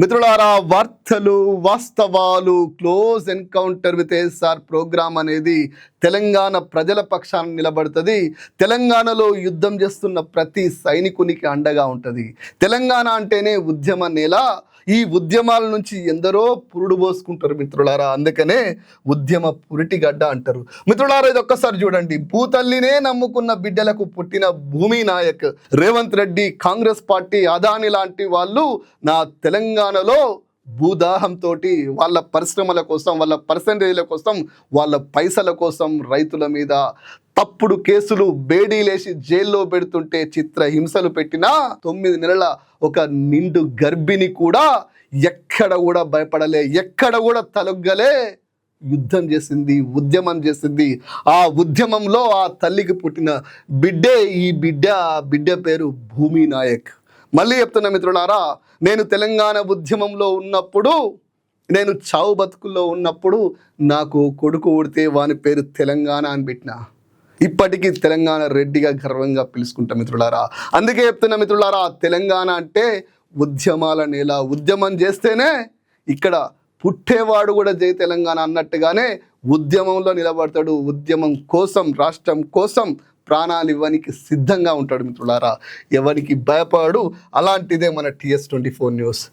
మిత్రులారా వార్తలు వాస్తవాలు close encounter with SR program అనేది తెలంగాణ ప్రజల పక్షాన్ని నిలబడుతుంది. తెలంగాణలో యుద్ధం చేస్తున్న ప్రతి సైనికునికి అండగా ఉంటుంది. తెలంగాణ అంటేనే ఉద్యమ నేల. ఈ ఉద్యమాల నుంచి ఎందరో పురుడు పోసుకుంటారు మిత్రులారా. అందుకనే ఉద్యమ పురిటిగడ్డ అంటారు. మిత్రులారా ఇది ఒక్కసారి చూడండి. భూతల్లినే నమ్ముకున్న బిడ్డలకు పుట్టిన భూమి నాయక్ రేవంత్ రెడ్డి కాంగ్రెస్ పార్టీ అదాని లాంటి వాళ్ళు నా తెలంగాణలో భూదాహంతో వాళ్ళ పరిశ్రమల కోసం వాళ్ళ పర్సంటేజ్ల కోసం వాళ్ళ పైసల కోసం రైతుల మీద తప్పుడు కేసులు బేడీలేసి జైల్లో పెడుతుంటే చిత్ర హింసలు పెట్టిన తొమ్మిది నెలల ఒక నిండు గర్భిణి కూడా ఎక్కడ కూడా భయపడలే ఎక్కడ కూడా తలొగ్గలే. యుద్ధం చేసింది ఉద్యమం చేసింది. ఆ ఉద్యమంలో ఆ తల్లికి పుట్టిన బిడ్డే ఈ బిడ్డ ఆ బిడ్డ పేరు భూమి నాయక్. మళ్ళీ చెప్తున్నా మిత్రులారా నేను తెలంగాణ ఉద్యమంలో ఉన్నప్పుడు నేను చావు బతుకుల్లో ఉన్నప్పుడు నాకు కొడుకు ఉడితే వాని పేరు తెలంగాణ అని పెట్టిన. ఇప్పటికీ తెలంగాణ రెడ్డిగా గర్వంగా పిలుచుకుంటా మిత్రులారా అందుకే చెప్తున్న మిత్రులారా తెలంగాణ అంటే ఉద్యమాల నేల. ఉద్యమం చేస్తేనే ఇక్కడ పుట్టేవాడు కూడా జై తెలంగాణ అన్నట్టుగానే ఉద్యమంలో నిలబడతాడు. ఉద్యమం కోసం రాష్ట్రం కోసం ప్రాణాలు ఇవ్వనికి సిద్ధంగా ఉంటాడు మిత్రులారా. ఎవరికి భయపడు అలాంటిదే మన టిఎస్ ట్వంటీ ఫోర్ న్యూస్.